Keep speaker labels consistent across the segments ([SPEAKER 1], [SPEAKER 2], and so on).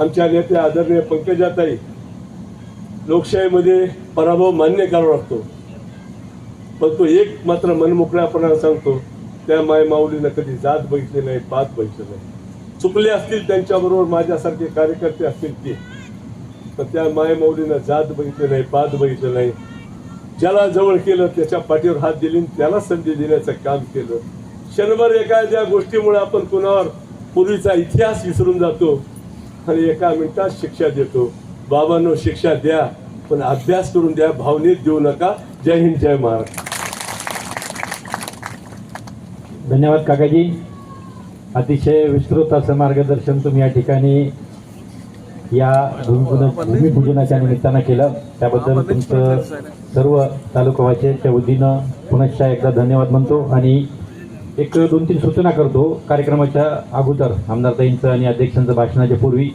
[SPEAKER 1] आमच्या नेत्या आदरणीय पंकजाताई लोकशाहीमध्ये पराभव मान्य करावा लागतो. पण तो एक मात्र मनमोकळ्यापणा सांगतो त्या माय माऊलीनं कधी जात बघितली नाही पात बघितलं नाही. चुकले असतील त्यांच्याबरोबर माझ्यासारखे कार्यकर्ते असतील ते पण त्या माय माऊलीनं जात बघितली नाही पात बघितलं नाही. ज्याला जवळ केलं त्याच्या पाठीवर हात दिली आणि त्याला संधी देण्याचं काम केलं. क्षणभर एखाद्या गोष्टीमुळे आपण कुणावर पूर्वीचा इतिहास विसरून जातो. आणि एका मिनिटात शिक्षा देतो. बाबांनो शिक्षा द्या पण अभ्यास करून द्या भावनेत देऊ नका. जय हिंद जय महाराष्ट्र.
[SPEAKER 2] धन्यवाद काकाजी. अतिशय विस्तृत असं मार्गदर्शन तुम्ही या ठिकाणी या भूमिपूजन भूमिपूजनाच्या निमित्तानं केलं. त्याबद्दल तुमचं सर्व तालुकावासीच्या वतीनं पुनश्च एकदा धन्यवाद म्हणतो. आणि एक दोन तीन सूचना करतो. कार्यक्रमाच्या अगोदर आमदारताईंचं आणि अध्यक्षांचं भाषणाच्या पूर्वी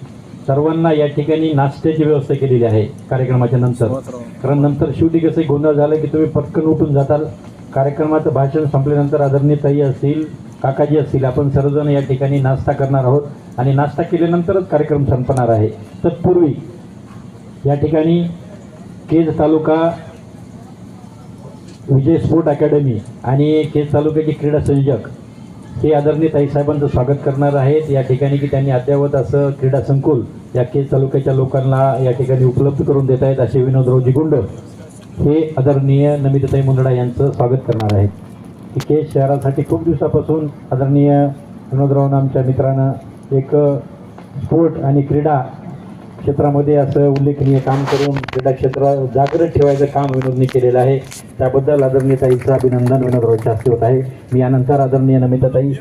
[SPEAKER 2] सर्वांना या ठिकाणी नाश्त्याची व्यवस्था केलेली आहे कार्यक्रमाच्या नंतर. कारण नंतर शेवटी कसं गोंधळ झालं की तुम्ही पटकन उठून जाताल. कार्यक्रमाचं भाषण संपल्यानंतर आदरणीय ताई असतील काकाजी असतील आपण सर्वजण या ठिकाणी नाश्ता करणार आहोत. आणि नाश्ता केल्यानंतरच कार्यक्रम संपणार आहे. तत्पूर्वी या ठिकाणी केज तालुका विजय स्पोर्ट अकॅडमी आणि केज तालुक्याचे क्रीडा संयोजक हे आदरणीय ताईसाहेबांचं स्वागत करणार आहेत. या ठिकाणी की त्यांनी अद्ययावत असं क्रीडा संकुल या केज तालुक्याच्या लोकांना या ठिकाणी उपलब्ध करून देत आहेत असे विनोदरावजी गुंड हे आदरणीय नमिताताई मुंदडा यांचं स्वागत करणार आहेत. की केज शहरासाठी खूप दिवसापासून आदरणीय विनोदराव आमच्या मित्रानं एक स्पोर्ट आणि क्रीडा क्षेत्रामध्ये असं उल्लेखनीय काम करून क्रीडा क्षेत्र जागृत ठेवायचं काम विनोदनी केलेलं आहे. त्याबद्दल आदरणीय ताईचं अभिनंदन विनोदरावच्या शास्त्री होत आहे. मी यानंतर आदरणीय नमिताताई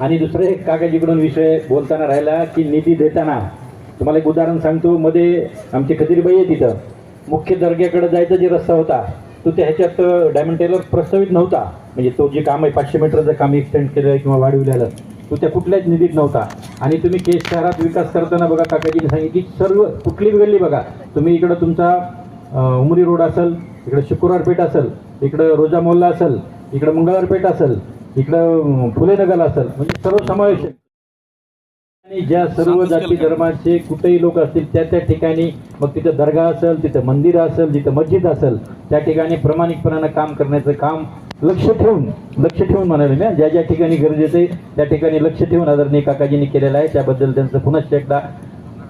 [SPEAKER 2] आणि दुसरं एक कागदीकडून विषय बोलताना राहिला की निधी देताना. तुम्हाला एक उदाहरण सांगतो. मध्ये आमची खदिरीबाई आहे तिथं. मुख्य दर्ग्याकडे जायचा जे रस्ता होता. तो त्या ह्याच्यात डायमंड टेलर प्रस्तावित नव्हता. म्हणजे तो जे काम आहे पाचशे मीटरचं काम एक्सटेंड केलं किंवा वाढविलेलं तो त्या कुठल्याच निधीत नव्हता. आणि तुम्ही केस शहरात विकास करताना बघा काकाजीने सांगितली की सर्व कुठली गल्ली बघा. तुम्ही इकडं तुमचा उमरी रोड असेल इकडं शुक्रवार पेठ असेल इकडं रोजा मोहल्ला असेल इकडं मंगळवार पेठ असेल इकडं फुले नगर असेल म्हणजे सर्व समावेश आहे. आणि ज्या सर्व जाती धर्माचे कुठेही लोक असतील त्या त्या ठिकाणी मग तिथं दर्गा असेल तिथं मंदिर असेल तिथं मस्जिद असेल त्या ठिकाणी प्रामाणिकपणानं काम करण्याचं काम लक्ष ठेवून लक्ष ठेवून म्हणाले ना ज्या ज्या ठिकाणी गरजेचं आहे त्या ठिकाणी लक्ष ठेवून आदरणीय काकाजींनी केलेलं आहे. त्याबद्दल त्यांचं पुनश्च एकदा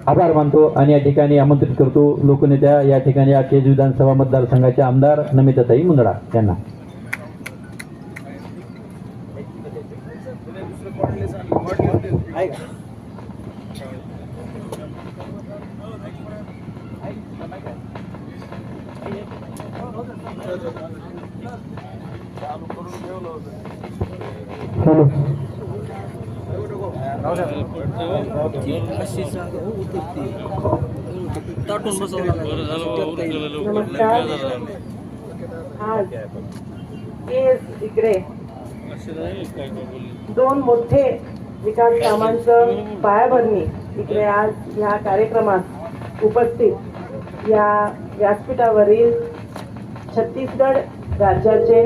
[SPEAKER 2] आभार मानतो आणि या ठिकाणी आमंत्रित करतो. लोकनेत्या या ठिकाणी केज विधानसभा मतदारसंघाचे आमदार नमिताताई मुंदडा यांना.
[SPEAKER 3] दोन मोठे विकास कामांचं पायाभरणी इकडे आज ह्या कार्यक्रमात उपस्थित या व्यासपीठावरील छत्तीसगड राज्याचे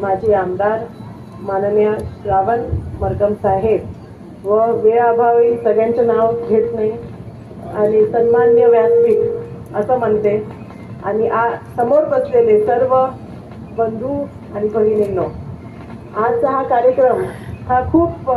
[SPEAKER 3] माजी आमदार माननीय श्रावण मरगम साहेब व वेळाभावी सगळ्यांचं नाव घेत नाही आणि सन्मान्य व्यासपीठ असं म्हणते. आणि आ समोर बसलेले सर्व बंधू आणि बहिणींनो आजचा हा कार्यक्रम हा खूप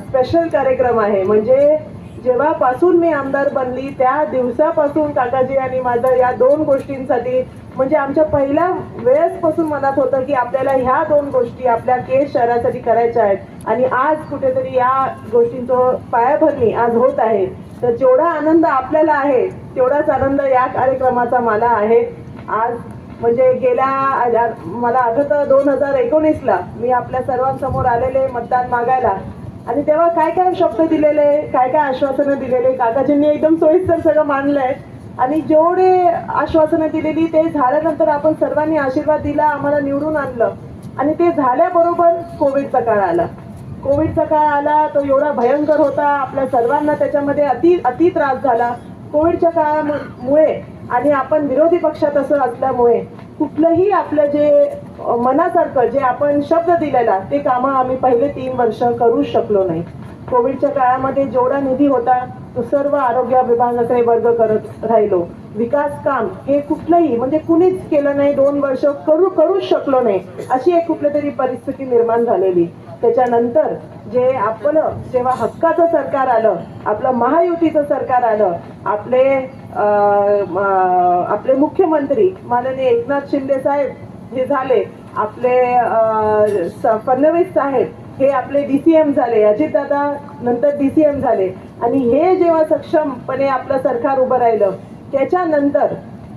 [SPEAKER 3] स्पेशल कार्यक्रम आहे. म्हणजे जेव्हापासून मी आमदार बनली त्या दिवसापासून काकाजी आणि माझं या दोन गोष्टींसाठी म्हणजे आमच्या पहिल्या वेळेसपासून मनात होतं की आपल्याला ह्या दोन गोष्टी आपल्या केस शहरासाठी करायच्या आहेत. आणि आज कुठेतरी या गोष्टींचं पायाभरणी आज होत आहे. तर जेवढा आनंद आपल्याला आहे तेवढाच आनंद या कार्यक्रमाचा मला आहे. आज म्हणजे गेल्या मला आठवतं दोन हजार एकोणीसला मी आपल्या सर्वांसमोर आलेले मतदान मागायला. आणि तेव्हा काय काय शब्द दिलेले काय काय आश्वासनं दिलेले? काकाजींनी एकदम सोयीस्कर सगळं मानलंय आणि जेवढे आश्वासनं दिलेली ते झाल्यानंतर आपण सर्वांनी आशीर्वाद दिला आम्हाला निवडून आणलं. आणि ते झाल्याबरोबर कोविडचा काळ आला. कोविडचा काळ आला तो एवढा भयंकर होता. आपल्या सर्वांना त्याच्यामध्ये अति अति त्रास झाला. कोविडच्या काळामुळे आणि आपण विरोधी पक्षात असं असल्यामुळे कुठलंही आपलं जे मनासारखं जे आपण शब्द दिलेला ते कामं आम्ही पहिले तीन वर्ष करू शकलो नाही. कोविडच्या काळामध्ये जेवढा निधी होता तो सर्व आरोग्य विभागाकडे वर्ग करत राहिलो. विकास काम हे कुठलंही म्हणजे कुणीच केलं नाही दोन वर्ष करू करूच शकलो नाही अशी एक कुठली तरी परिस्थिती निर्माण झालेली. त्याच्यानंतर जे आपलं जेव्हा हक्काचं सरकार आलं आपलं महायुतीचं सरकार आलं आपले आपले मुख्यमंत्री माननीय एकनाथ शिंदे साहेब हे झाले आपले स- फडणवीस साहेब हे आपले डी सी एम झाले अजितदादा नंतर डी सी एम झाले. आणि हे जेव्हा सक्षमपणे आपलं सरकार उभं राहिलं त्याच्यानंतर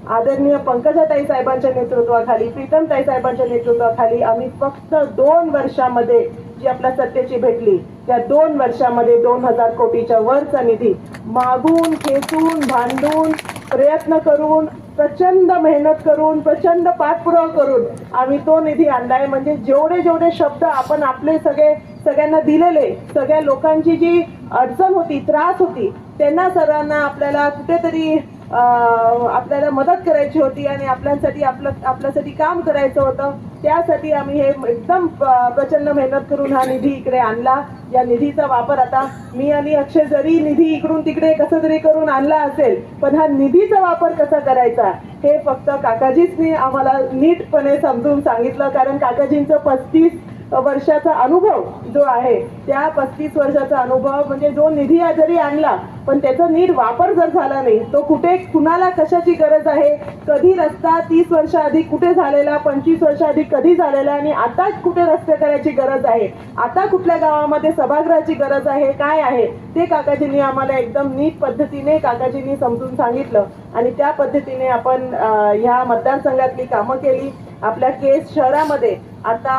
[SPEAKER 3] आदरणीय पंकजाताई साहेबांच्या नेतृत्वाखाली प्रीतमताई साहेबांच्या नेतृत्वाखाली आम्ही फक्त दोन वर्षामध्ये जी आपल्या सत्तेची भेटली त्या दोन वर्षामध्ये दोन हजार कोटीच्या वरचा निधी मागून खेचून भांडून प्रयत्न करून प्रचंड मेहनत करून प्रचंड पाठपुरावा करून आम्ही तो निधी आणलाय. म्हणजे जेवढे जेवढे शब्द आपण आपले सगळे सगळ्यांना दिलेले सगळ्या लोकांची जी अडचण होती त्रास होती त्यांना सर्वांना आपल्याला कुठेतरी आपल्याला मदत करायची होती आणि आपल्यासाठी आपलं आपल्यासाठी काम करायचं होतं. त्यासाठी आम्ही हे एकदम प्रचंड मेहनत करून हा निधी इकडे आणला. या निधीचा वापर आता मी आणि अक्षय जरी निधी इकडून तिकडे कसं तरी करून आणला असेल पण हा निधीचा वापर कसा करायचा हे फक्त काकाजीचनी आम्हाला नीटपणे समजून सांगितलं. कारण काकाजींचं पस्तीस वर्षाचा अनुभव जो आहे त्या पस्तीस वर्षाचा अनुभव म्हणजे जो निधी जरी आणला पण त्याचा नीट वापर जर झाला नाही तो कुठे कुणाला कशाची गरज आहे? कधी रस्ता तीस वर्ष आधी कुठे झालेला पंचवीस वर्ष आधी कधी झालेला आणि आता कुठे रस्ते करायची गरज आहे? आता कुठल्या गावामध्ये सभागृहाची गरज आहे? काय आहे? ते काकाजींनी आम्हाला एकदम नीट पद्धतीने काकाजींनी समजून सांगितलं. आणि त्या पद्धतीने आपण ह्या मतदारसंघातली कामं केली. आपल्या केस शहरामध्ये. आता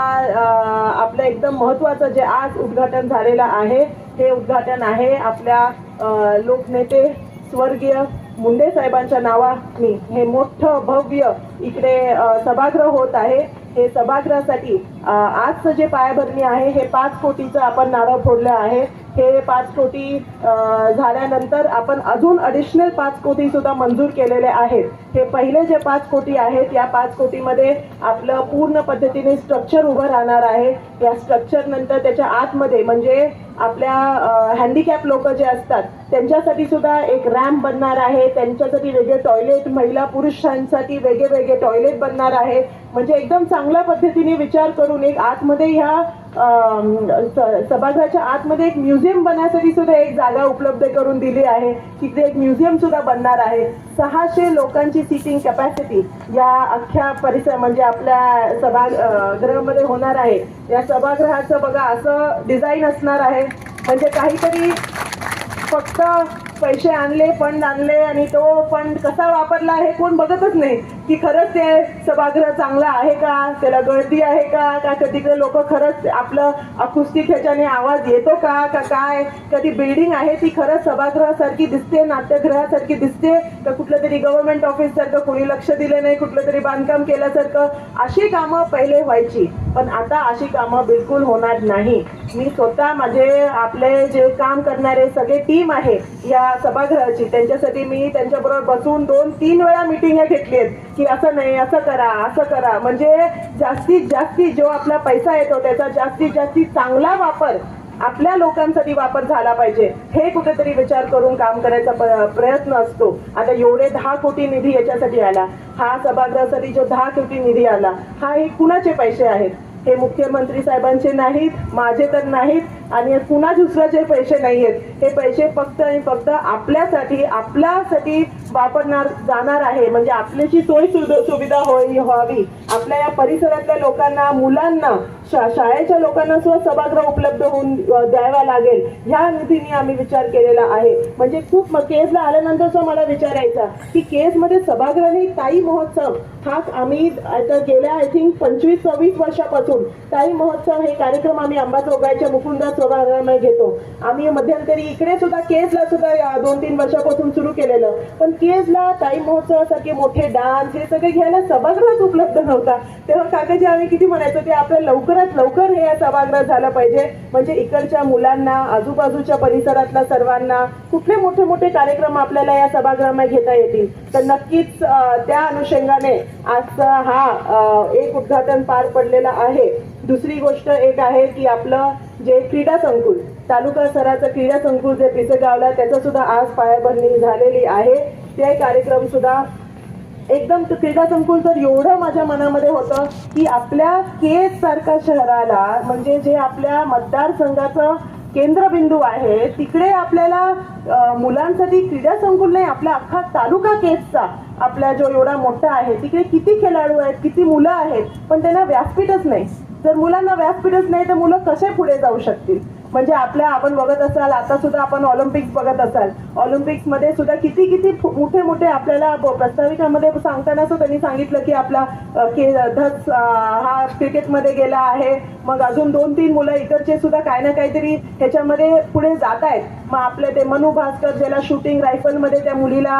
[SPEAKER 3] एकदम महत्वाचं जे आज उद्घाटन झालेलं आहे हे उद्घाटन आहे आपल्या लोकनेते स्वर्गीय मुंडे साहेबांच्या नावाने. हे मोठं भव्य इकडे सभागृह होत आहे. हे सभागृहासाठी आजचं जे पायाभरणी आहे हे पाच कोटीचं आपण नारळ फोडलं आहे. हे पाच कोटी अं, झाल्यानंतर आपण अजून अडिशनल पाच कोटी सुद्धा मंजूर केलेले आहेत. हे पहिले जे पाच कोटी आहेत या पाच कोटीमध्ये आपलं पूर्ण पद्धतीने स्ट्रक्चर उभं राहणार आहे. या स्ट्रक्चर नंतर त्याच्या आतमध्ये म्हणजे आपल्या हँडिकॅप लोक जे असतात त्यांच्यासाठी सुद्धा एक रॅम्प बनणार आहे. त्यांच्यासाठी वेगळे टॉयलेट महिला पुरुषांसाठी वेगळे वेगळे टॉयलेट बनणार आहे. म्हणजे एकदम चांगल्या पद्धतीने विचार करून एक आतमध्ये ह्या स- सभागृहाच्या आतमध्ये एक म्युझियम बनण्यासाठी सुद्धा एक जागा उपलब्ध करून दिली आहे. तिथे एक म्युझियम सुद्धा बनणार आहे. सहाशे लोकांची सिटिंग कॅपॅसिटी या अख्ख्या परिसर म्हणजे आपल्या सभागृहामध्ये होणार आहे. या सभागृहाचं बघा असं डिझाईन असणार आहे. म्हणजे काहीतरी फक्त पैसे आणले फंड आणले आणि तो फंड कसा वापरला हे कोण बघतच नाही. की खरंच ते सभागृह चांगला आहे का? त्याला गर्दी आहे का? का तिकडे लोक खरंच आपलं अकुस्तिक ह्याच्याने आवाज येतो का? का काय? कधी बिल्डिंग आहे ती खरंच सभागृहासारखी दिसते नाट्यगृहासारखी दिसते? का कुठलं तरी गव्हर्नमेंट ऑफिस सारखं कोणी लक्ष दिलं नाही कुठलं तरी बांधकाम केल्यासारखं? अशी कामं पहिले व्हायची. पण आता अशी कामं बिलकुल होणार नाही. मी स्वतः माझे आपले जे काम करणारे सगळे टीम आहे या सभागृहाची त्यांच्यासाठी मी त्यांच्याबरोबर बसून दोन तीन वेळा मिटिंग घेतली आहेत. की असं नाही असं करा असं करा. म्हणजे जास्तीत जास्ती जो आपला पैसा येतो त्याचा जास्तीत जास्ती चांगला वापर आपल्या लोकांसाठी वापर झाला पाहिजे. हे कुठेतरी विचार करून काम करायचा प्रयत्न असतो. आता एवढे दहा कोटी निधी याच्यासाठी आला. हा सभागृहासाठी जो दहा कोटी निधी आला हा हे कुणाचे पैसे आहेत? हे मुख्यमंत्री साहेबांचे नाहीत माझे तर नाहीत आणि कुणा दुसऱ्याचे पैसे नाही आहेत हे पैसे फक्त आणि फक्त आपल्यासाठी आपल्यासाठी वापरणार जाणार आहे. म्हणजे आपल्याची सोय सुविधा सुविधा होई व्हावी आपल्या या परिसरातल्या लोकांना मुलांना शा शाळेच्या लोकांना सुद्धा सभागृह उपलब्ध होऊन द्यावा लागेल ह्या निधीने आम्ही विचार केलेला आहे. म्हणजे खूप केसला आल्यानंतर मला विचारायचा की केसमध्ये सभागृहाने नाही ताई महोत्सव हा आम्ही आता गेल्या आय थिंक पंचवीस सव्वीस वर्षापासून ताई महोत्सव हे कार्यक्रम आम्ही अंबाजोगाईच्या मुकुंदा सभागृहामध्ये घेतो. आम्ही मध्यंतरी इकडे सुद्धा केजला सुद्धा या दोन तीन वर्षापासून सुरू केलेलं. पण केजला ताई महोत्सवासारखे मोठे डान्स हे सगळे घ्यायला सभागृहच उपलब्ध नव्हता. तेव्हा काकाजी आम्ही किती म्हणायचो की लवकर लवकरात लवकर हे या झालं पाहिजे. म्हणजे इकडच्या मुलांना आजूबाजूच्या परिसरातल्या सर्वांना कुठले मोठे मोठे कार्यक्रम आपल्याला या सभागृहामध्ये घेता येतील? तर नक्कीच त्या अनुषंगाने आजचा हा एक उद्घाटन पार पडलेला आहे. दुसरी गोष्ट एक आहे की आपलं जे क्रीडा संकुल तालुका स्तराचं क्रीडा संकुल जे पिसेगावला त्याचं सुद्धा आज पायाभरणी झालेली आहे. ते कार्यक्रम सुद्धा एकदम क्रीडा संकुल तर एवढं माझ्या मनामध्ये होतं की आपल्या केज सारख्या शहराला म्हणजे जे आपल्या मतदारसंघाचं केंद्रबिंदू आहे तिकडे आपल्याला मुलांसाठी क्रीडा संकुल नाही आपला अख्खा तालुका केजचा आपला जो एवढा मोठा आहे तिकडे किती खेळाडू आहेत किती मुलं आहेत पण त्यांना व्यासपीठच नाही. जर मुलांना व्यासपीठच नाही तर मुलं कसे पुढे जाऊ शकतील? म्हणजे आपल्या आपण बघत असाल आता सुद्धा आपण ऑलिम्पिक्स बघत असाल. ऑलिम्पिक्समध्ये सुद्धा किती किती मोठे मोठे आपल्याला ब- प्रस्ताविकामध्ये सांगताना सुद्धा त्यांनी सांगितलं की आपला के धस हा क्रिकेटमध्ये गेला आहे. मग अजून दोन तीन मुलं इकडचे सुद्धा काही ना काहीतरी ह्याच्यामध्ये पुढे जात आहेत. मग आपले ते मनु भास्कर ज्याला शूटिंग रायफलमध्ये त्या मुलीला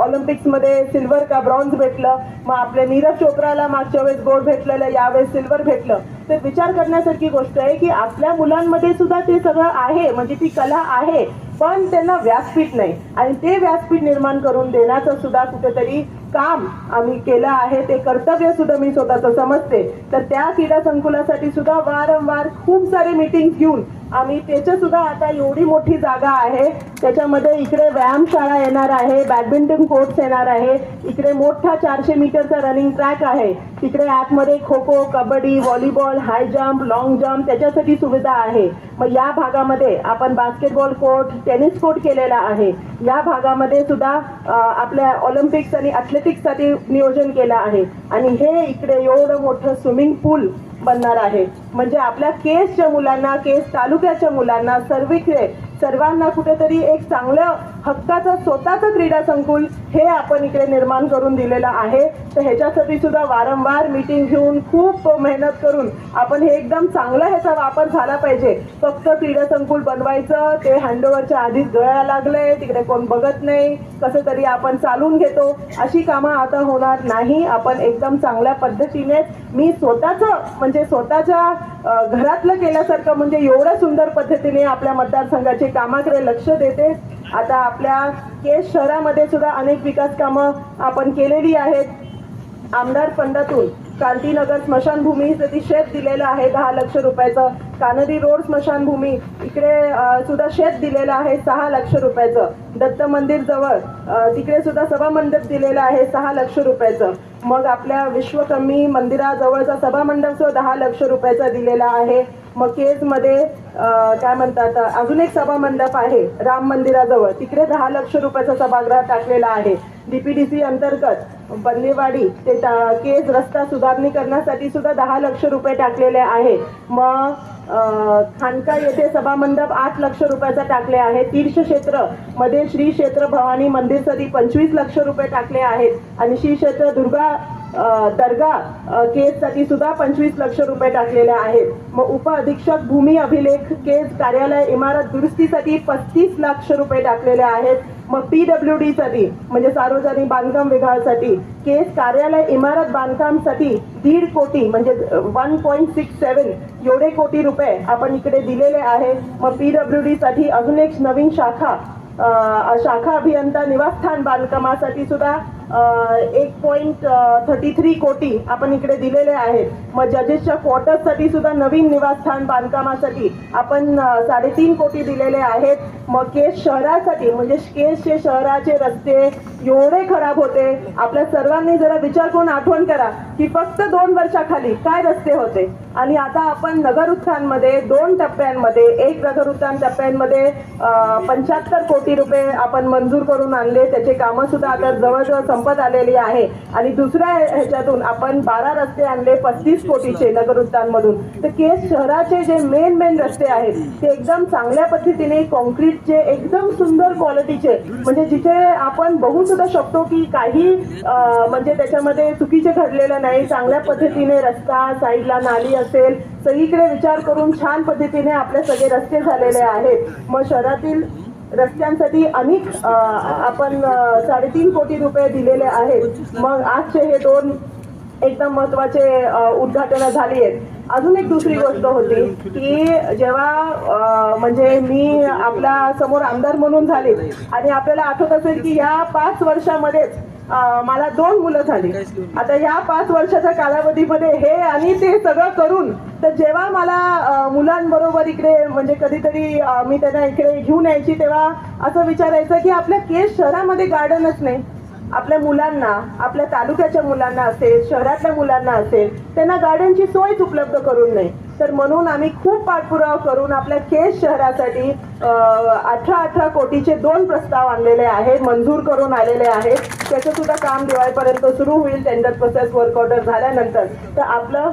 [SPEAKER 3] ऑलिम्पिक्समध्ये सिल्वर का ब्रॉन्झ भेटलं. मग आपल्या नीरज चोप्राला मागच्या वेळेस गोल्ड भेटलेलं यावेळेस सिल्वर भेटलं. तर विचार करण्यासारखी गोष्ट आहे की आपल्या मुलांमध्ये सुद्धा ते सगळं आहे म्हणजे ती कला आहे पण त्यांना व्यासपीठ नाही. आणि ते व्यासपीठ निर्माण करून देण्याचं सुद्धा कुठेतरी काम आम्ही केलं आहे ते कर्तव्य सुद्धा मी स्वतःचं समजते. तर त्या क्रीडा संकुलासाठी सुद्धा वारंवार खूप सारे मीटिंग घेऊन आम्ही त्याच्या सुद्धा आता एवढी मोठी जागा आहे. त्याच्यामध्ये इकडे व्यायामशाळा येणार आहे बॅडमिंटन कोर्ट्स येणार आहे इकडे मोठा चारशे मीटरचा रनिंग ट्रॅक आहे. तिकडे आतमध्ये kho kho kabaddi volleyball high jump long jump त्याच्यासाठी सुविधा आहे. मग या भागामध्ये आपण बास्केटबॉल कोर्ट टेनिस कोर्ट केलेला आहे. या भागामध्ये सुद्धा आपल्या ऑलिम्पिक्स आणि अथलेटिक्ससाठी नियोजन केलं आहे. आणि हे इकडे एवढं मोठं स्विमिंग पूल बनणार आहे. म्हणजे आपल्या केसच्या मुलांना केस तालुक्याच्या मुलांना सर्वीकडे सर्वांना कुठेतरी एक चांगलं हक्काचं स्वतःचं क्रीडा संकुल हे आपण इकडे निर्माण करून दिलेलं आहे. तर ह्याच्यासाठी सुद्धा वारंवार मीटिंग घेऊन खूप मेहनत करून आपण हे एकदम चांगला ह्याचा वापर झाला पाहिजे. फक्त क्रीडा संकुल बनवायचं ते हँडओव्हरच्या आधीच गळायला लागलंय तिकडे कोण बघत नाही कसं तरी आपण चालून घेतो. अशी कामं आता होणार नाही. आपण एकदम चांगल्या पद्धतीने मी स्वतःचं म्हणजे स्वतःच्या घरातलं केल्यासारखं म्हणजे एवढ्या सुंदर पद्धतीने आपल्या मतदारसंघाचे कामाकडे लक्ष देते. आता आपल्या केस शहरामध्ये सुद्धा अनेक विकास कामं आपण केलेली आहेत. आमदार फंडातून क्रांतीनगर स्मशानभूमीसाठी शेत दिलेलं आहे दहा लक्ष रुपयाचं. कानडी रोड स्मशानभूमी इकडे सुद्धा शेत दिलेलं आहे सहा लक्ष रुपयाचं. दत्त मंदिर जवळ तिकडे सुद्धा सभा मंडप दिलेलं आहे सहा लक्ष रुपयाचं. मग आपल्या विश्वकर्मी मंदिराजवळचा सभा मंडप सुद्धा दहा लक्ष रुपयाचा दिलेला आहे. मग केजमध्ये काय म्हणतात अजून एक सभा मंडप आहे राम मंदिराजवळ. तिकडे दहा लक्ष रुपयाचा सभागृह टाकलेला आहे. डीपीडीसी अंतर्गत बंदेवाडी ते टा- केज रस्ता सुधारणी करण्यासाठी सुद्धा दहा लक्ष रुपये टाकलेले आहे. मग खानका येथे सभामंडप आठ लक्ष रुपयाचा टाकले आहे. तीर्थक्षेत्रमध्ये श्री क्षेत्र भवानी मंदिरसाठी पंचवीस लक्ष रुपये टाकले आहेत. आणि श्री क्षेत्र दुर्गा दर्गा केससाठी केजसाठी सुद्धा पंचवीस लक्ष रुपये टाकलेले आहेत. मग उप अधीक्षक भूमी अभिलेख केज कार्यालय इमारत दुरुस्तीसाठी पस्तीस लक्ष रुपये टाकलेले आहेत. मग पी डब्ल्यू डीसाठी म्हणजे सार्वजनिक बांधकाम विभागासाठी केस कार्यालय इमारत बांधकामसाठी दीड कोटी म्हणजे वन पॉईंट सिक्स सेवन एवढे कोटी रुपये आपण इकडे दिलेले आहे मग पी डब्ल्यू डीसाठी अजून एक नवीन शाखा शाखा अभियंता निवासस्थान बांधकामासाठी सुद्धा एक पॉईंट थर्टी थ्री कोटी आपण इकडे दिलेले आहेत. मग जजेसच्या क्वार्टर्ससाठी सुद्धा नवीन निवासस्थान बांधकामासाठी आपण साडेतीन कोटी दिलेले आहेत. मग केस शहरासाठी म्हणजे केसचे शहराचे रस्ते एवढे खराब होते आपल्या सर्वांनी जरा विचार करून आठवण करा की फक्त दोन वर्षाखाली काय रस्ते होते? आणि आता आपण नगर उत्थानमध्ये दोन टप्प्यांमध्ये एक नगर उत्थान टप्प्यांमध्ये पंच्याहत्तर कोटी रुपये आपण मंजूर करून आणले. त्याचे कामं सुद्धा आता जवळजवळ संपत आलेली आहे. आणि दुसऱ्या ह्याच्यातून आपण बारा रस्ते आणले पस्तीस कोटीचे नगर उत्थानमधून तर केस शहराचे जे मेन मेन रस्ते आहेत ते एकदम चांगल्या पद्धतीने कॉन्क्रीटचे एकदम सुंदर क्वालिटीचे म्हणजे जिथे आपण बघू सुद्धा शकतो की काही म्हणजे त्याच्यामध्ये चुकीचे घडलेलं नाही. चांगल्या पद्धतीने रस्ता साईडला नाली असेल सगळीकडे विचार करून छान पद्धतीने आपले सगळे रस्ते झालेले आहेत. मग शहरातील रस्त्यांसाठी अनेक आपण साडेतीन कोटी रुपये दिलेले आहेत. मग आजचे हे दोन एकदम महत्त्वाचे उद्घाटन झाली आहेत. अजून एक दुसरी गोष्ट होती की जेव्हा म्हणजे मी आपल्यासमोर आमदार म्हणून झाले आणि आपल्याला आठवत असेल की या पाच वर्षामध्येच मला दोन मुलं झाली. आता या पाच वर्षाच्या कालावधीमध्ये हे आणि ते सगळं करून तर जेव्हा मला मुलांबरोबर इकडे म्हणजे कधीतरी मी त्यांना इकडे घेऊन यायची तेव्हा असं विचारायचं की आपल्या केस शहरामध्ये गार्डनच नाही. आपल्या मुलांना आपल्या तालुक्याच्या मुलांना असेल शहरातल्या मुलांना असेल त्यांना गार्डनची सोयच उपलब्ध करून नाही. तर म्हणून आम्ही खूप पाठपुरावा करून आपल्या केस शहरासाठी अठरा अठरा कोटीचे दोन प्रस्ताव आणलेले आहेत मंजूर करून आलेले आहेत. त्याचं सुद्धा काम दिवाळीपर्यंत सुरू होईल टेंडर प्रोसेस वर्क ऑर्डर झाल्यानंतर. तर आपलं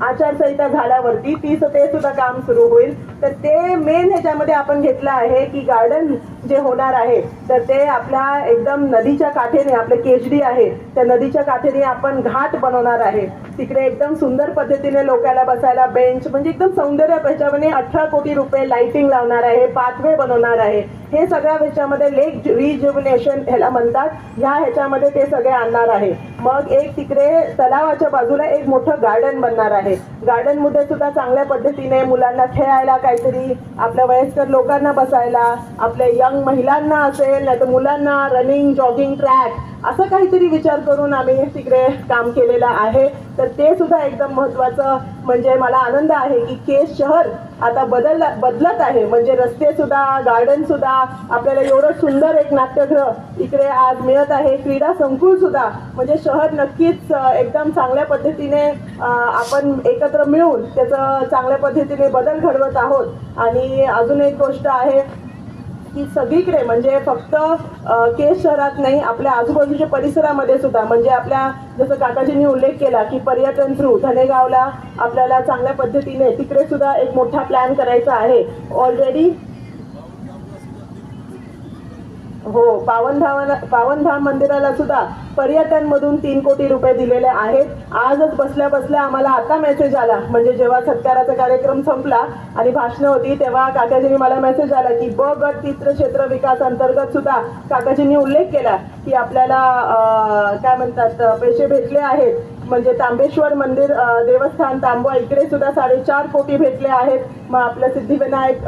[SPEAKER 3] आचारसंहिता झाल्यावरती ती ते सुद्धा काम सुरू होईल. तर ते मेन ह्याच्यामध्ये आपण घेतलं आहे की गार्डन जे होणार आहे तर ते आपल्या एकदम नदीच्या काठेने आपले केजडी आहे त्या नदीच्या काठेने आपण घाट बनवणार आहे. तिकडे एकदम सुंदर पद्धतीने लोकांना बसायला बेंच म्हणजे एकदम सौंदर्य त्याच्यामध्ये अठरा कोटी रुपये लाइटिंग लावणार आहे पाथवे बनवणार आहे. हे सगळ्या ह्याच्यामध्ये लेक रिज्युमिनेशन ह्याला म्हणतात. ह्या ह्याच्यामध्ये ते सगळे आणणार आहे. मग एक तिकडे तलावाच्या बाजूला एक मोठं गार्डन बनणार आहे. गार्डनमध्ये सुद्धा चांगल्या पद्धतीने मुलांना खेळायला काहीतरी आपल्या वयस्कर लोकांना बसायला आपल्या यंग महिलांना असेल नाही तर मुलांना रनिंग जॉगिंग ट्रॅक असं काहीतरी विचार करून आम्ही तिकडे काम केलेलं आहे. तर ते सुद्धा एकदम महत्वाचं म्हणजे मला आनंद आहे की केस शहर आता बदल बदलत आहे. म्हणजे रस्ते सुद्धा गार्डन सुद्धा आपल्याला एवढं सुंदर एक नाट्यगृह इकडे आज मिळत आहे. क्रीडा संकुल सुद्धा. म्हणजे शहर नक्कीच एकदम चांगल्या पद्धतीने आपण एकत्र मिळून त्याचं चांगल्या पद्धतीने बदल घडवत आहोत. आणि अजून एक गोष्ट आहे की सगळीकडे म्हणजे फक्त केस शहरात नाही आपल्या आजूबाजूच्या परिसरामध्ये सुद्धा म्हणजे आपल्या जसं काकाजींनी उल्लेख केला की पर्यटन थ्रू धनेगावला आपल्याला चांगल्या पद्धतीने तिकडे सुद्धा एक मोठा प्लॅन करायचा आहे. ऑलरेडी हो पावनधाम पावनधाम मंदिराला सुद्धा पर्यटन मधून तीन कोटी रुपये दिलेले आहेत. आजच बसल्या बसल्या आम्हाला आता मेसेज आला. म्हणजे जेव्हा सत्काराचा कार्यक्रम संपला आणि भाषणं होती तेव्हा काकाजींनी मला मेसेज आला की ब गट तीर्थक्षेत्र विकास अंतर्गत सुद्धा काकाजींनी उल्लेख केला की आपल्याला काय म्हणतात पैसे भेटले आहेत. म्हणजे तांबेश्वर मंदिर देवस्थान तांबवा इकडे सुद्धा साडेचार कोटी भेटले आहेत. मग आपलं सिद्धिविनायक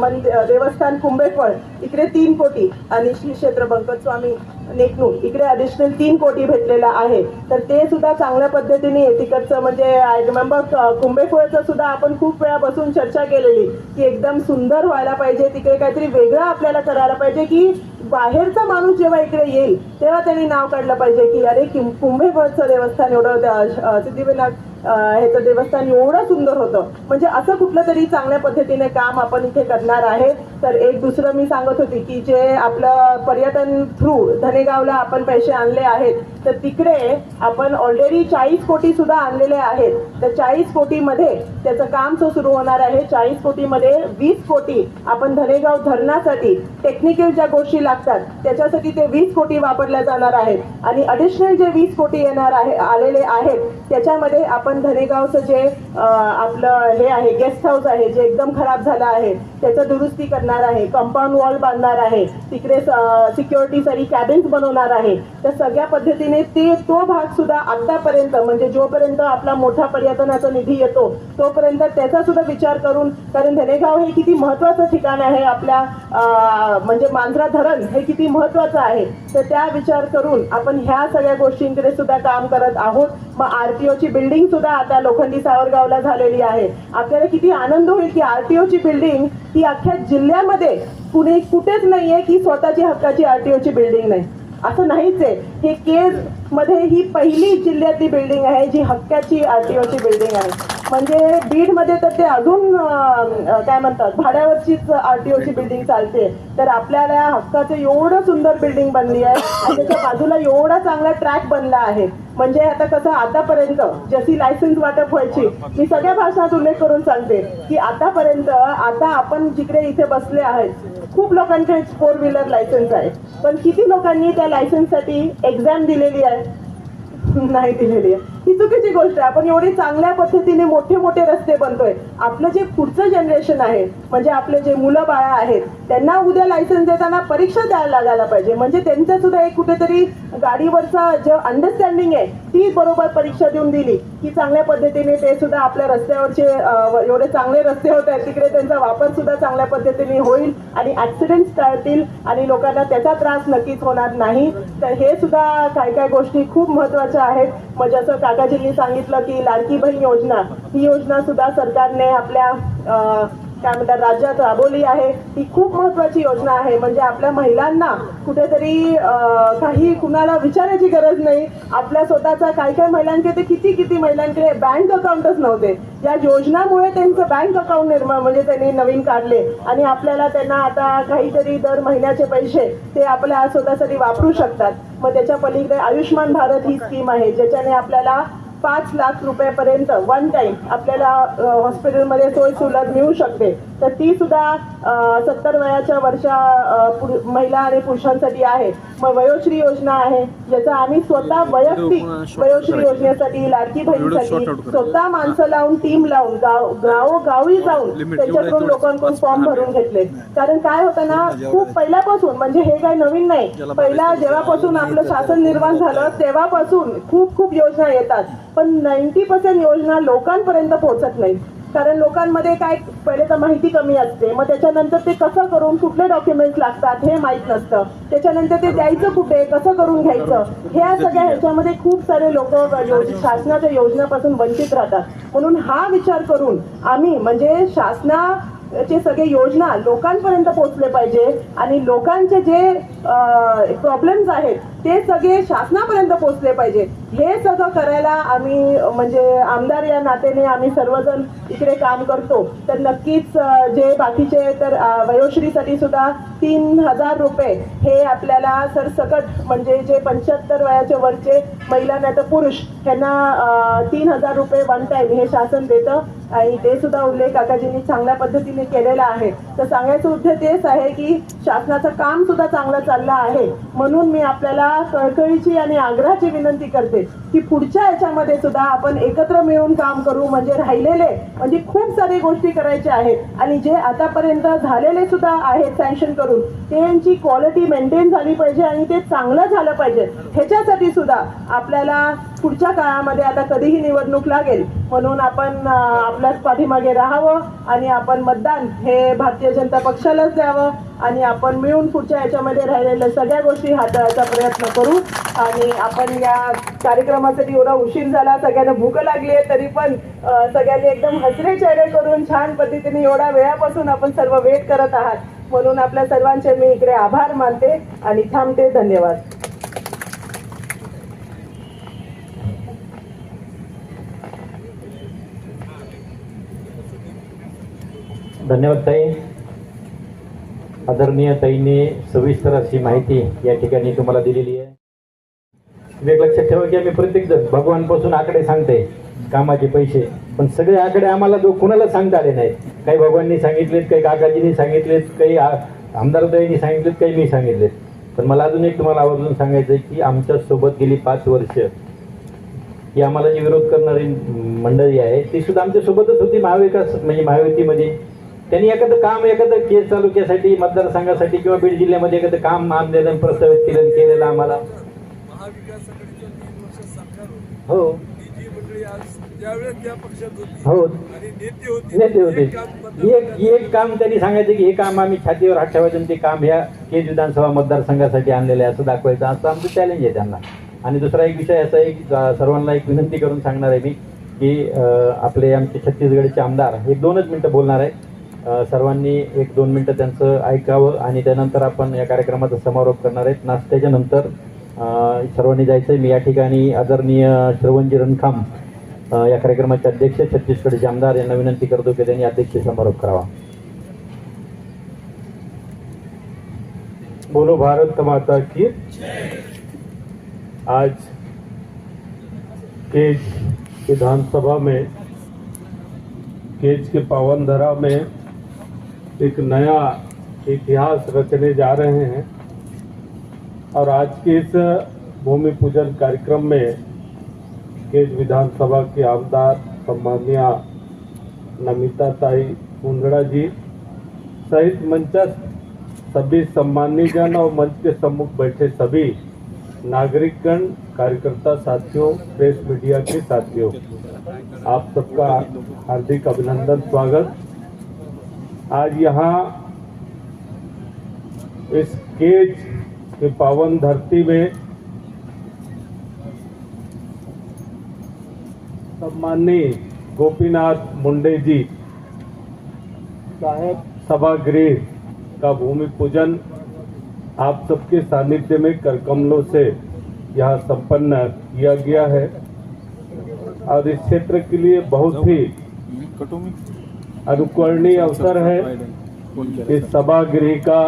[SPEAKER 3] मंदिर देवस्थान कुंभेफळ इकडे तीन कोटी. आणि श्री क्षेत्र बंकट स्वामी नेकनूर इकडे अडिशनल तीन कोटी भेटलेला आहे. तर ते सुद्धा चांगल्या पद्धतीने तिकडचं म्हणजे आय रिमेंबर कुंभेफळचं सुद्धा आपण खूप वेळा बसून चर्चा केलेली की एकदम सुंदर व्हायला पाहिजे तिकडे काहीतरी वेगळं आपल्याला करायला पाहिजे की बाहेरचा माणूस जेव्हा इकडे येईल तेव्हा त्यांनी नाव काढलं पाहिजे की अरे कि कुंभेफळचं देवस्थान एवढं त्या- सिद्धिविनायक ह्याचं देवस्थान एवढं सुंदर होतं. म्हणजे असं कुठलं तरी चांगल्या पद्धतीने काम आपण इथे करणार आहे तर एक दुसरं मी सांगत होती की जे आपलं पर्यटन थ्रू धनेगावला आपण पैसे आणले आहेत. तर तिकडे आपण ऑलरेडी चाळीस कोटी सुद्धा आणलेले आहेत. तर चाळीस कोटीमध्ये त्याचं काम जो सुरू होणार आहे चाळीस कोटीमध्ये वीस कोटी आपण धनेगाव धरणासाठी टेक्निकल ज्या गोष्टी लागतात त्याच्यासाठी ते वीस कोटी वापरल्या जाणार आहेत. आणि अडिशनल जे वीस कोटी येणार आहे आलेले आहेत त्याच्यामध्ये आपण धनेगावचं जे आपलं हे आहे गेस्ट हाऊस आहे जे एकदम खराब झालं आहे त्याचं दुरुस्ती करणार आहे कंपाऊंड वॉल बांधणार आहे तिकडे सिक्युरिटीसाठी कॅबिन्स बनवणार आहे तर सगळ्या पद्धतीने ते तो भाग सुद्धा आतापर्यंत म्हणजे जोपर्यंत आपला मोठा पर्यटनाचा निधी येतो तोपर्यंत त्याचा सुद्धा विचार करून कारण धनेगाव हे किती महत्वाचं ठिकाण आहे आपल्या म्हणजे मांजरा धरण हे किती महत्वाचं आहे तर त्या विचार करून आपण ह्या सगळ्या गोष्टींकडे सुद्धा काम करत आहोत. मग आरटीओची बिल्डिंग सुद्धा आता लोखंडी सावरगावला झालेली आहे. आपल्याला किती आनंद होईल की आरटीओची बिल्डिंग ही अख्ख्या जिल्ह्यामध्ये कुणी कुठेच नाहीये की स्वतःची हक्काची आरटीओची बिल्डिंग नाही. असं नाहीच आहे. हे केजमध्ये ही पहिली जिल्ह्यातली बिल्डिंग आहे जी हक्काची आरटीओची बिल्डिंग आहे. म्हणजे बीडमध्ये तर ते अजून काय म्हणतात भाड्यावरचीच आरटीओची बिल्डिंग चालते. तर आपल्याला हक्काचं एवढं सुंदर बिल्डिंग बनली आहे आणि त्याच्या बाजूला एवढा चांगला ट्रॅक बनला आहे. म्हणजे आता कसं आतापर्यंत जशी लायसन्स वाटप व्हायची मी सगळ्या भाषात उल्लेख करून सांगते की आतापर्यंत आता आपण जिकडे इथे बसले आहेत खूप लोकांकडे फोर व्हीलर लायसन्स आहे. पण किती लोकांनी त्या लायसन्ससाठी एक्झाम दिलेली आहे? नाही दिलेली आहे. ही चुकीची गोष्ट आहे. आपण एवढी चांगल्या पद्धतीने मोठे मोठे रस्ते बनतोय. आपलं जे पुढचं जनरेशन आहे म्हणजे आपले जे मुलं बाळा आहेत त्यांना उद्या लायसन्स देताना परीक्षा द्यायला लागायला पाहिजे. म्हणजे त्यांचं सुद्धा एक कुठेतरी गाडीवरचा जो अंडरस्टँडिंग आहे ती बरोबर परीक्षा देऊन दिली. की चांगल्या पद्धतीने ते सुद्धा आपल्या रस्त्यावरचे एवढे चांगले रस्ते होत आहेत तिकडे त्यांचा वापर सुद्धा चांगल्या पद्धतीने होईल आणि ऍक्सिडेंट्स टाळतील आणि लोकांना त्याचा त्रास नक्कीच होणार नाही. तर हे सुद्धा काय काय गोष्टी खूप महत्त्वाच्या आहेत. म्हणजे असं काकाजींनी सांगितलं की लाडकी बहीण योजना ही योजना सुद्धा सरकारने आपल्या काय म्हणतात राज्यात राबवली आहे. ही खूप महत्वाची योजना आहे. म्हणजे आपल्या महिलांना कुठेतरी काही कुणाला विचारायची गरज नाही. आपल्या स्वतःचा काही काही महिलांकडे ते किती किती महिलांकडे बँक अकाउंटच नव्हते. या योजनामुळे त्यांचं बँक अकाउंट निर्माण म्हणजे त्यांनी नवीन काढले. आणि आपल्याला त्यांना आता काहीतरी दर महिन्याचे पैसे ते आपल्या स्वतःसाठी वापरू शकतात. मग त्याच्या पलीकडे आयुष्यमान भारत ही स्कीम आहे ज्याच्याने आपल्याला पाच लाख रुपयापर्यंत वन टाईम आपल्याला हॉस्पिटलमध्ये सोय सुलभ मिळू शकते. तर ती सुद्धा सत्तर वयाच्या वर्षा महिला आणि पुरुषांसाठी आहे. मग वयोश्री योजना आहे ज्याचा आम्ही स्वतः वैयक्तिक वयोश्री योजनेसाठी लाडकी बहिणीसाठी स्वतः माणसं लावून टीम लावून गाव गावोगावी जाऊन त्यांच्याकडून लोकांकडून फॉर्म भरून घेतले. कारण काय होतं ना खूप पहिल्यापासून म्हणजे हे काही नवीन नाही. पहिला जेव्हापासून आपलं शासन निर्माण झालं तेव्हापासून खूप खूप योजना येतात. पण नाईन्टी पर्सेंट योजना लोकांपर्यंत पोहोचत नाहीत. कारण लोकांमध्ये काय पहिले तर माहिती कमी असते. मग त्याच्यानंतर ते कसं करून कुठले डॉक्युमेंट्स लागतात हे माहीत नसतं. त्याच्यानंतर ते द्यायचं कुठे कसं करून घ्यायचं? ह्या सगळ्या ह्याच्यामध्ये खूप सारे लोक शासनाच्या योजनापासून वंचित राहतात. म्हणून हा विचार करून आम्ही म्हणजे शासना चे सगळे योजना लोकांपर्यंत पोहोचले पाहिजे. आणि लोकांचे जे प्रॉब्लेम्स आहेत ते सगळे शासनापर्यंत पोहोचले पाहिजे. हे सगळं करायला आम्ही म्हणजे आमदार या नात्याने आम्ही सर्वजण इकडे काम करतो. तर नक्कीच जे बाकीचे तर वयोश्रीसाठी सुद्धा तीन हजार रुपये हे आपल्याला सरसकट म्हणजे जे पंच्याहत्तर वयाच्या वरचे महिला नाही तर पुरुष त्यांना तीन हजार रुपये वन टाईम हे शासन देतं. आणि ते सुद्धा उल्लेख काकाजींनी चांगल्या पद्धतीने केलेला आहे. तर सांगायचं उद्देश तेच आहे की शासनाचं काम सुद्धा चांगलं चाललं आहे. म्हणून मी आपल्याला कळकळीची आणि आग्रहाची विनंती करते की पुढच्या याच्यामध्ये सुद्धा आपण एकत्र मिळून काम करू म्हणजे राहिलेले म्हणजे खूप सारे गोष्टी करायच्या आहेत आणि जे आतापर्यंत झालेले सुद्धा आहेत सँक्शन करून त्यांची क्वालिटी मेंटेन झाली पाहिजे आणि ते चांगलं झालं पाहिजे. ह्याच्यासाठी सुद्धा आपल्याला पुढच्या काळामध्ये आता कधीही निवडणूक लागेल म्हणून आपण आपल्याच पाठीमागे राहावं आणि आपण मतदान हे भारतीय जनता पक्षालाच द्यावं. आणि आपण मिळून पुढच्या याच्यामध्ये राहिलेल्या सगळ्या गोष्टी हाताळायचा प्रयत्न करू. आणि आपण या कार्यक्रमासाठी एवढा उशीर झाला सगळ्यांना भूक लागली आहे तरी पण सगळ्यांनी एकदम हसरे चेहरे करून छान पद्धतीने एवढा वेळापासून आपण सर्व वेट करत आहात. म्हणून आपल्या सर्वांचे मी इकडे आभार मानते आणि थांबते. धन्यवाद.
[SPEAKER 2] धन्यवाद ताई. आदरणीय ताईने सविस्तर अशी माहिती या ठिकाणी तुम्हाला दिलेली आहे. एक लक्षात ठेवा की आम्ही प्रत्येकजण भगवानपासून आकडे सांगते कामाचे पैसे. पण सगळे आकडे आम्हाला जो कुणाला सांगता आले नाही काही भगवाननी सांगितलेत काही काकाजींनी सांगितलेत काही आ- आमदारदाईंनी सांगितलेत काही मी सांगितलेत. पण मला अजून एक तुम्हाला आवर्जून सांगायचं आहे की आमच्यासोबत गेली पाच वर्ष. ही आम्हाला जी विरोध करणारी मंडळी आहे ती सुद्धा आमच्यासोबतच होती महाविकास म्हणजे महायुतीमध्ये. त्यांनी एखादं काम एखादं केस तालुक्यासाठी मतदारसंघासाठी किंवा बीड जिल्ह्यामध्ये एखादं काम आमदार प्रस्तावित केलं केलेलं आम्हाला. हो. हो.
[SPEAKER 4] नेते होते. एक
[SPEAKER 2] एक काम त्यांनी सांगायचं की हे काम आम्ही छातीवर हात ठेवायचं ते काम ह्या केज विधानसभा मतदारसंघासाठी आणलेलं आहे असं दाखवायचं. असं आमचं चॅलेंज आहे त्यांना. आणि दुसरा एक विषय असा आहे की सर्वांना एक विनंती करून सांगणार आहे मी की आपले आमचे छत्तीसगडचे आमदार हे दोनच मिनटं बोलणार आहे. सर्वांनी एक दोन मिनटं त्यांचं ऐकावं आणि त्यानंतर आपण या कार्यक्रमाचा समारोप करणार आहेत. नाश्त्याच्या नंतर सर्वांनी जायचं आहे मी या ठिकाणी आदरणीय श्रवणजी रणखाम या कार्यक्रमाचे अध्यक्ष छत्तीसगडचे आमदार यांना विनंती करतो की त्यांनी अध्यक्ष समारोप करावा.
[SPEAKER 1] बोलो भारत माता की आज केज विधानसभा में केज के पावन धरा में एक नया इतिहास रचने जा रहे हैं। और आज के इस भूमि पूजन कार्यक्रम में केज विधानसभा के आमदार सम्मानिया नमिता ताई मुंदड़ा जी सहित मंचस्थ सभी सम्मानीय जन और मंच के सम्मुख बैठे सभी नागरिकगण, कार्यकर्ता साथियों, प्रेस मीडिया के साथियों, आप सबका हार्दिक अभिनंदन, स्वागत। आज यहाँ इस केज के पावन धरती में सम्माननीय गोपीनाथ मुंडे जी, साहेब सभागृह का भूमि पूजन आप सबके सानिध्य में कर कमलों से यहाँ संपन्न किया गया है। और इस क्षेत्र के लिए बहुत ही अनुकरणीय अवसर है इस सभागृह का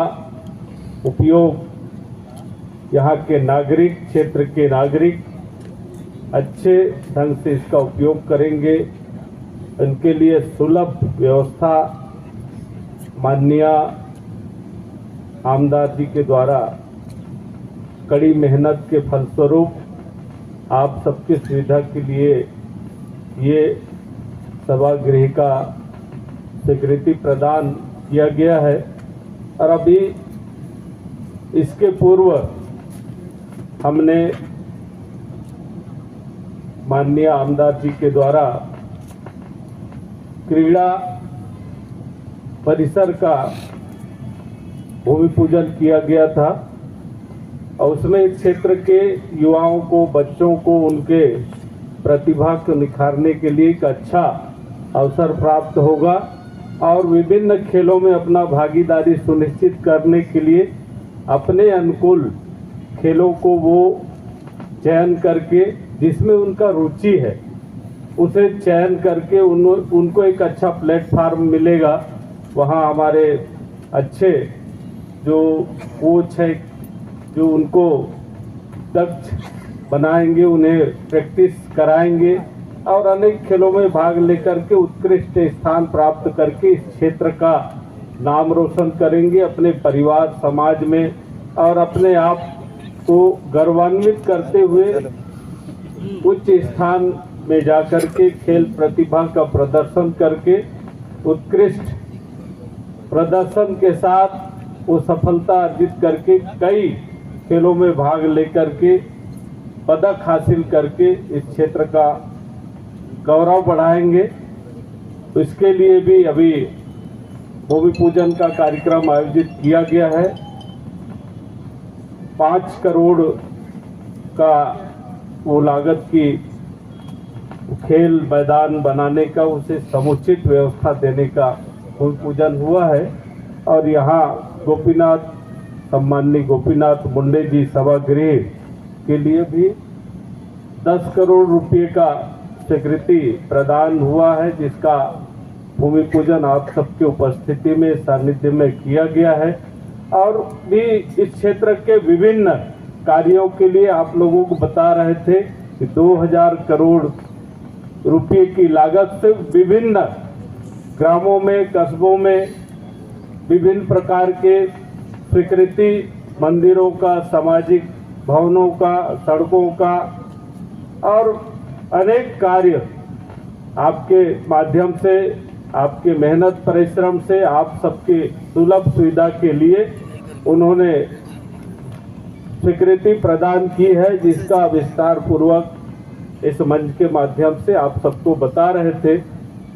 [SPEAKER 1] उपयोग यहाँ के नागरिक, क्षेत्र के नागरिक अच्छे ढंग से इसका उपयोग करेंगे। उनके लिए सुलभ व्यवस्था माननीय आमदार जी के द्वारा कड़ी मेहनत के फलस्वरूप आप सबकी सुविधा के लिए ये सभागृह का स्वीकृति प्रदान किया गया है। और अभी इसके पूर्व हमने माननीय आमदार जी के द्वारा क्रीड़ा परिसर का भूमि पूजन किया गया था और उसमें क्षेत्र के युवाओं को, बच्चों को, उनके प्रतिभा को निखारने के लिए एक अच्छा अवसर प्राप्त होगा। और विभिन्न खेलों में अपना भागीदारी सुनिश्चित करने के लिए अपने अनुकूल खेलों को वो चयन करके जिसमें उनका रुचि है उसे चयन करके उन, उनको एक अच्छा प्लेटफार्म मिलेगा। वहाँ हमारे अच्छे जो कोच है जो उनको दक्ष बनाएँगे उन्हें प्रैक्टिस कराएँगे। और अनेक खेलों में भाग लेकर के उत्कृष्ट स्थान प्राप्त करके इस क्षेत्र का नाम रोशन करेंगे अपने परिवार समाज में और अपने आप को गौरवान्वित करते हुए उच्च स्थान में जाकर के खेल प्रतिभा का प्रदर्शन करके उत्कृष्ट प्रदर्शन के साथ वो सफलता अर्जित करके कई खेलों में भाग लेकर के पदक हासिल करके इस क्षेत्र का गौरव बढ़ाएँगे। तो इसके लिए भी अभी भूमि पूजन का कार्यक्रम आयोजित किया गया है। पाँच करोड़ का वो लागत की खेल मैदान बनाने का, उसे समुचित व्यवस्था देने का भूमि पूजन हुआ है। और यहाँ गोपीनाथ, सम्माननीय गोपीनाथ मुंडे जी सभागृह के लिए भी 10 करोड़ रुपए का स्वीकृति प्रदान हुआ है, जिसका भूमि पूजन आप सबके उपस्थिति में, सानिध्य में किया गया है। और भी इस क्षेत्र के विभिन्न कार्यों के लिए आप लोगों को बता रहे थे कि 2000 करोड़ रुपए की लागत से विभिन्न ग्रामों में, कस्बों में विभिन्न प्रकार के स्वीकृति मंदिरों का, सामाजिक भवनों का, सड़कों का और अनेक कार्य आपके माध्यम से, आपके मेहनत, परिश्रम से, आप सबके सुलभ सुविधा के लिए उन्होंने स्वीकृति प्रदान की है, जिसका विस्तार पूर्वक इस मंच के माध्यम से आप सबको बता रहे थे।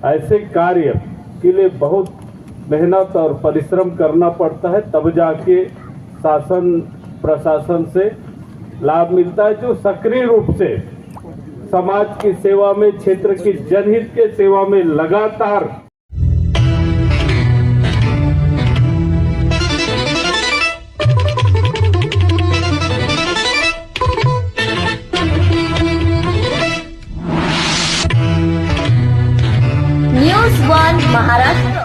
[SPEAKER 1] ऐसे कार्य के लिए बहुत मेहनत और परिश्रम करना पड़ता है, तब जाके शासन, प्रशासन से लाभ मिलता है, जो सक्रिय रूप से समाज की सेवा में क्षेत्र की जनहित के सेवा में लगातार।
[SPEAKER 5] News one Maharashtra.